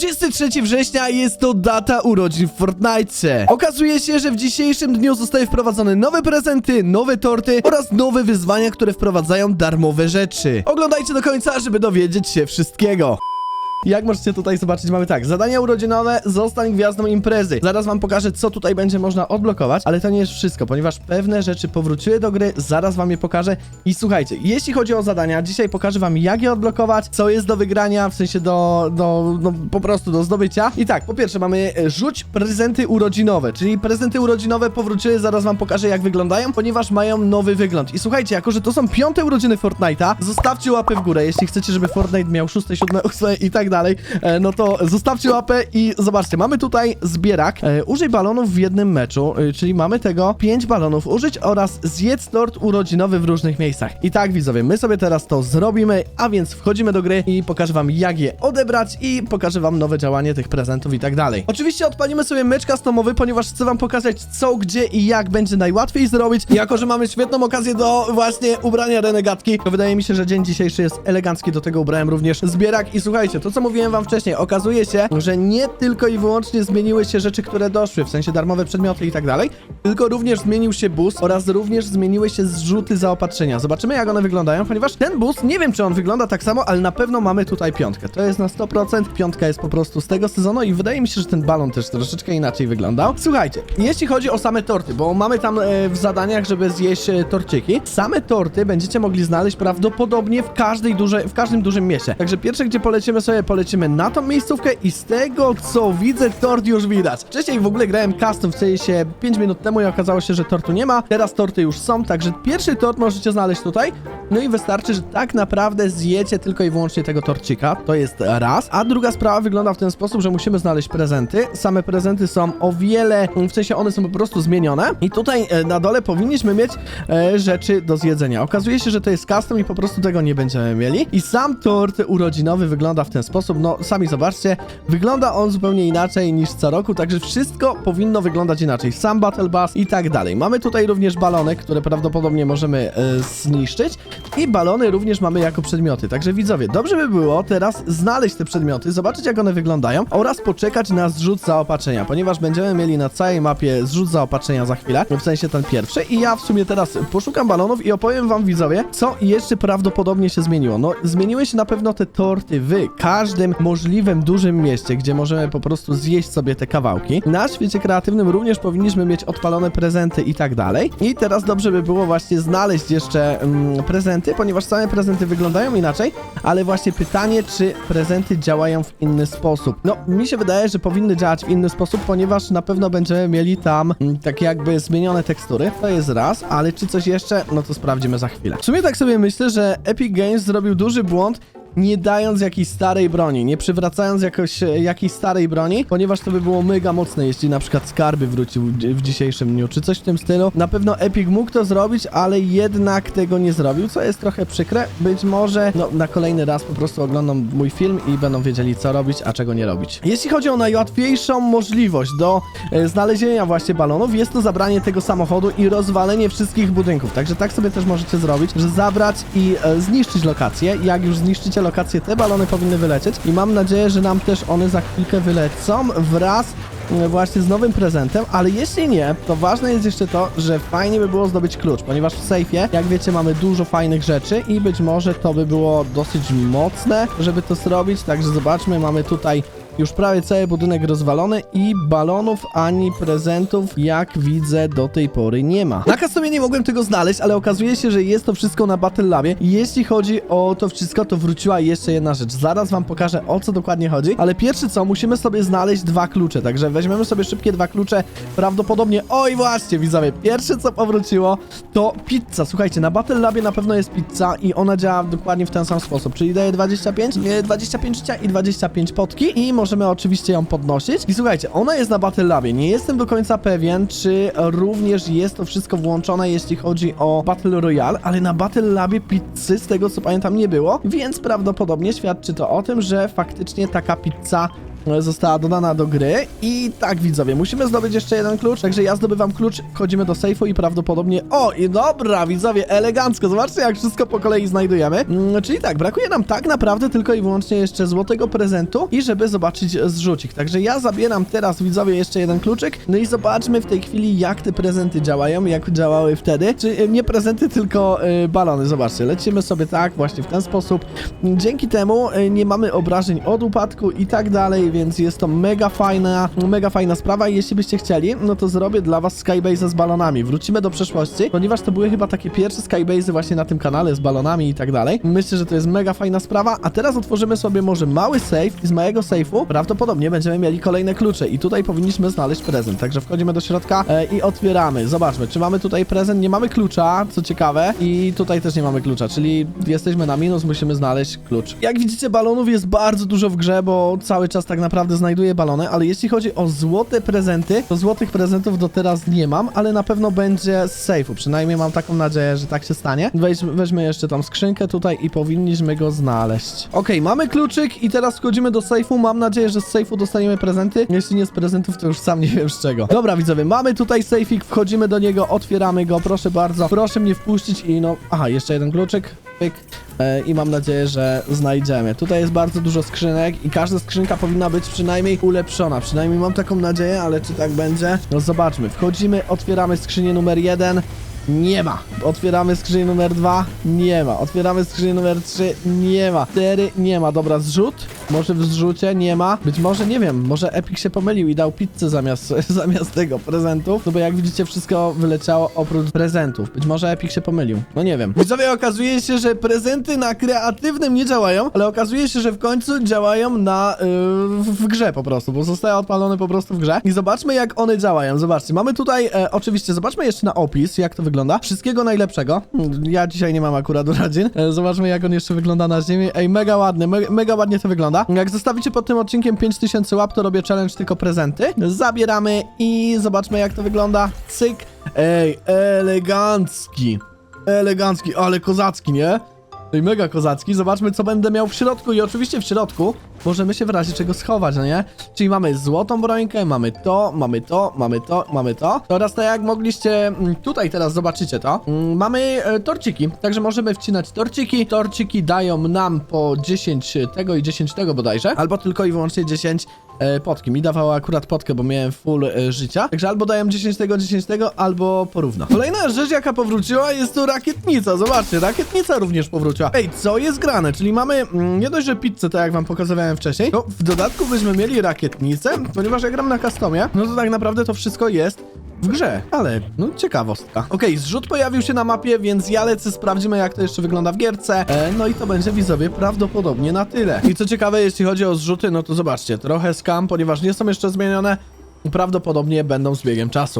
23 września jest to data urodzin w Fortnite. Okazuje się, że w dzisiejszym dniu zostały wprowadzone nowe prezenty, nowe torty oraz nowe wyzwania, które wprowadzają darmowe rzeczy. Oglądajcie do końca, żeby dowiedzieć się wszystkiego. Jak możecie tutaj zobaczyć, mamy tak, zadania urodzinowe, zostań gwiazdą imprezy. Zaraz wam pokażę, co tutaj będzie można odblokować, ale to nie jest wszystko, ponieważ pewne rzeczy powróciły do gry, zaraz wam je pokażę. I słuchajcie, jeśli chodzi o zadania, dzisiaj pokażę wam, jak je odblokować, co jest do wygrania, w sensie do, do, do po prostu do zdobycia. I tak, po pierwsze mamy e, rzuć prezenty urodzinowe, czyli prezenty urodzinowe powróciły, zaraz wam pokażę, jak wyglądają, ponieważ mają nowy wygląd. I słuchajcie, jako że to są piąte urodziny Fortnite'a, zostawcie łapę w górę, jeśli chcecie, żeby Fortnite miał szóste, siódme, ósme i tak dalej, e, no to zostawcie łapę i zobaczcie, mamy tutaj zbierak. E, użyj balonów w jednym meczu, e, czyli mamy tego 5 balonów użyć oraz zjedz tort urodzinowy w różnych miejscach. I tak widzowie, my sobie teraz to zrobimy, a więc wchodzimy do gry i pokażę wam jak je odebrać i pokażę wam nowe działanie tych prezentów i tak dalej. Oczywiście odpalimy sobie mecz customowy, ponieważ chcę wam pokazać co, gdzie i jak będzie najłatwiej zrobić. Jako, że mamy świetną okazję do właśnie ubrania renegatki, to wydaje mi się, że dzień dzisiejszy jest elegancki, do tego ubrałem również zbierak i słuchajcie, to co mówiłem wam wcześniej, okazuje się, że nie tylko i wyłącznie zmieniły się rzeczy, które doszły, w sensie darmowe przedmioty i tak dalej, tylko również zmienił się bus oraz również zmieniły się zrzuty zaopatrzenia. Zobaczymy jak one wyglądają, ponieważ ten bus, nie wiem czy on wygląda tak samo, ale na pewno mamy tutaj piątkę. To jest na 100%, piątka jest po prostu z tego sezonu i wydaje mi się, że ten balon też troszeczkę inaczej wyglądał. Słuchajcie, jeśli chodzi o same torty, bo mamy tam e, w zadaniach, żeby zjeść e, torciki, same torty będziecie mogli znaleźć prawdopodobnie w każdej dużej, w każdym dużym mieście. Także pierwsze, gdzie polecimy sobie, polecimy na tą miejscówkę i z tego, co widzę, tort już widać. Wcześniej w ogóle grałem custom w sensie 5 minut temu i okazało się, że tortu nie ma. Teraz torty już są, także pierwszy tort możecie znaleźć tutaj. No i wystarczy, że tak naprawdę zjecie tylko i wyłącznie tego torcika. To jest raz. A druga sprawa wygląda w ten sposób, że musimy znaleźć prezenty. Same prezenty są o wiele, w sensie one są po prostu zmienione. I tutaj e, na dole powinniśmy mieć e, rzeczy do zjedzenia. Okazuje się, że to jest custom i po prostu tego nie będziemy mieli. I sam tort urodzinowy wygląda w ten sposób. No, sami zobaczcie, wygląda on zupełnie inaczej niż co roku, także wszystko powinno wyglądać inaczej. Sam Battle Bus i tak dalej. Mamy tutaj również balony, które prawdopodobnie możemy e, zniszczyć i balony również mamy jako przedmioty. Także widzowie, dobrze by było teraz znaleźć te przedmioty, zobaczyć jak one wyglądają oraz poczekać na zrzut zaopatrzenia, ponieważ będziemy mieli na całej mapie zrzut zaopatrzenia za chwilę, w sensie ten pierwszy i ja w sumie teraz poszukam balonów i opowiem wam widzowie, co jeszcze prawdopodobnie się zmieniło. No, zmieniły się na pewno te torty w każdym możliwym dużym mieście, gdzie możemy po prostu zjeść sobie te kawałki. Na świecie kreatywnym również powinniśmy mieć odpalone prezenty i tak dalej. I teraz dobrze by było właśnie znaleźć jeszcze mm, prezenty, ponieważ same prezenty wyglądają inaczej, ale właśnie pytanie, czy prezenty działają w inny sposób. No, mi się wydaje, że powinny działać w inny sposób, ponieważ na pewno będziemy mieli tam mm, takie jakby zmienione tekstury. To jest raz, ale czy coś jeszcze? No to sprawdzimy za chwilę. W sumie tak sobie myślę, że Epic Games zrobił duży błąd, nie dając jakiejś starej broni, nie przywracając jakoś, e, jakiejś starej broni, ponieważ to by było mega mocne, jeśli na przykład skarby wrócił w- dzisiejszym dniu, czy coś w tym stylu. Na pewno Epic mógł to zrobić, ale jednak tego nie zrobił, co jest trochę przykre. Być może no, na kolejny raz po prostu oglądam mój film i będą wiedzieli, co robić, a czego nie robić. Jeśli chodzi o najłatwiejszą możliwość do e, znalezienia właśnie balonów, jest to zabranie tego samochodu i rozwalenie wszystkich budynków. Także tak sobie też możecie zrobić, że zabrać i e, zniszczyć lokację. Jak już zniszczycie lokację, te balony powinny wylecieć i mam nadzieję, że nam też one za chwilkę wylecą wraz e, właśnie z nowym prezentem, ale jeśli nie, to ważne jest jeszcze to, że fajnie by było zdobyć klucz, ponieważ w sejfie, jak wiecie, mamy dużo fajnych rzeczy i być może to by było dosyć mocne, żeby to zrobić, także zobaczmy, mamy tutaj już prawie cały budynek rozwalony i balonów ani prezentów, jak widzę, do tej pory nie ma. Na customie nie mogłem tego znaleźć, ale okazuje się, że jest to wszystko na Battle Labie. Jeśli chodzi o to wszystko, to wróciła jeszcze jedna rzecz. Zaraz wam pokażę, o co dokładnie chodzi, ale pierwsze co, musimy sobie znaleźć dwa klucze, także weźmiemy sobie szybkie dwa klucze, prawdopodobnie... Oj, właśnie, widzowie, pierwsze co powróciło, to pizza. Słuchajcie, na Battle Labie na pewno jest pizza i ona działa dokładnie w ten sam sposób, czyli daje 25, nie, 25 życia i 25 potki i możemy oczywiście ją podnosić. I słuchajcie, ona jest na Battle Labie. Nie jestem do końca pewien, czy również jest to wszystko włączone, jeśli chodzi o Battle Royale, ale na Battle Labie pizzy, z tego co pamiętam, nie było, więc prawdopodobnie świadczy to o tym, że faktycznie taka pizza została dodana do gry. I tak, widzowie, musimy zdobyć jeszcze jeden klucz, także ja zdobywam klucz, wchodzimy do sejfu i prawdopodobnie... O, i dobra, widzowie, elegancko, zobaczcie jak wszystko po kolei znajdujemy. Mm, czyli tak, brakuje nam tak naprawdę tylko i wyłącznie jeszcze złotego prezentu i żeby zobaczyć zrzucik. Także ja zabieram teraz, widzowie, jeszcze jeden kluczyk, no i zobaczmy w tej chwili, jak te prezenty działają, jak działały wtedy. Czy e, nie prezenty, tylko e, balony, zobaczcie, lecimy sobie tak, właśnie w ten sposób. Dzięki temu e, nie mamy obrażeń od upadku i tak dalej, więc jest to mega fajna, mega fajna sprawa i jeśli byście chcieli, no to zrobię dla was skybase z balonami. Wrócimy do przeszłości, ponieważ to były chyba takie pierwsze skybase właśnie na tym kanale z balonami i tak dalej. Myślę, że to jest mega fajna sprawa, a teraz otworzymy sobie może mały safe i z małego safe'u prawdopodobnie będziemy mieli kolejne klucze i tutaj powinniśmy znaleźć prezent. Także wchodzimy do środka e, i otwieramy. Zobaczmy, czy mamy tutaj prezent. Nie mamy klucza, co ciekawe i tutaj też nie mamy klucza, czyli jesteśmy na minus, musimy znaleźć klucz. Jak widzicie, balonów jest bardzo dużo w grze, bo cały czas tak naprawdę znajduję balony, ale jeśli chodzi o złote prezenty, to złotych prezentów do teraz nie mam, ale na pewno będzie z sejfu. Przynajmniej mam taką nadzieję, że tak się stanie. Weź, weźmy jeszcze tam skrzynkę tutaj i powinniśmy go znaleźć. Okej, mamy kluczyk i teraz wchodzimy do sejfu. Mam nadzieję, że z sejfu dostaniemy prezenty. Jeśli nie z prezentów, to już sam nie wiem z czego. Dobra, widzowie, mamy tutaj sejfik, wchodzimy do niego, otwieramy go, proszę bardzo. Proszę mnie wpuścić i no... Aha, jeszcze jeden kluczyk. Pyk. E, I mam nadzieję, że znajdziemy. Tutaj jest bardzo dużo skrzynek i każda skrzynka powinna być przynajmniej ulepszona. Przynajmniej mam taką nadzieję, ale czy tak będzie? No zobaczmy. Wchodzimy, otwieramy skrzynię numer jeden. Nie ma. Otwieramy skrzynię numer dwa. Nie ma. Otwieramy skrzynię numer trzy. Nie ma. Cztery. Nie ma. Dobra, zrzut. Może w zrzucie nie ma. Być może, nie wiem, może Epic się pomylił i dał pizzę zamiast, zamiast tego prezentów. No bo jak widzicie, wszystko wyleciało oprócz prezentów. Być może Epic się pomylił. No nie wiem. Widzowie, okazuje się, że prezenty na kreatywnym nie działają, ale okazuje się, że w końcu działają na yy, w grze po prostu, bo zostały odpalone po prostu w grze. I zobaczmy, jak one działają. Zobaczcie, mamy tutaj, e, oczywiście, zobaczmy jeszcze na opis, jak to wygląda. Wszystkiego najlepszego. Ja dzisiaj nie mam akurat urodzin. E, zobaczmy, jak on jeszcze wygląda na ziemi. Ej, mega ładny, me mega ładnie to wygląda. Jak zostawicie pod tym odcinkiem 5000 łap, to robię challenge tylko prezenty. Zabieramy i zobaczmy, jak to wygląda. Cyk. Ej, elegancki. Elegancki, ale kozacki, nie? Ej, mega kozacki. Zobaczmy, co będę miał w środku. I oczywiście w środku możemy się w razie czego schować, no nie? Czyli mamy złotą brońkę, mamy to, mamy to, mamy to, mamy to. Oraz tak jak mogliście mm, tutaj teraz zobaczycie to, mm, mamy e, torciki. Także możemy wcinać torciki. Torciki dają nam po 10 tego i 10 tego bodajże. Albo tylko i wyłącznie 10 e, potki. Mi dawało akurat potkę, bo miałem full e, życia. Także albo dają 10 tego, 10 tego, albo porówno. Kolejna rzecz, jaka powróciła, jest to rakietnica. Zobaczcie, rakietnica również powróciła. Ej, co jest grane? Czyli mamy mm, nie dość, że pizzę, tak jak wam pokazywałem wcześniej, to w dodatku byśmy mieli rakietnicę, ponieważ ja gram na customie, no to tak naprawdę to wszystko jest w grze, ale no ciekawostka. Okej, zrzut pojawił się na mapie, więc ja lecę, sprawdzimy jak to jeszcze wygląda w gierce. E, no i to będzie widzowie prawdopodobnie na tyle. I co ciekawe, jeśli chodzi o zrzuty, no to zobaczcie, trochę skam, ponieważ nie są jeszcze zmienione. Prawdopodobnie będą z biegiem czasu.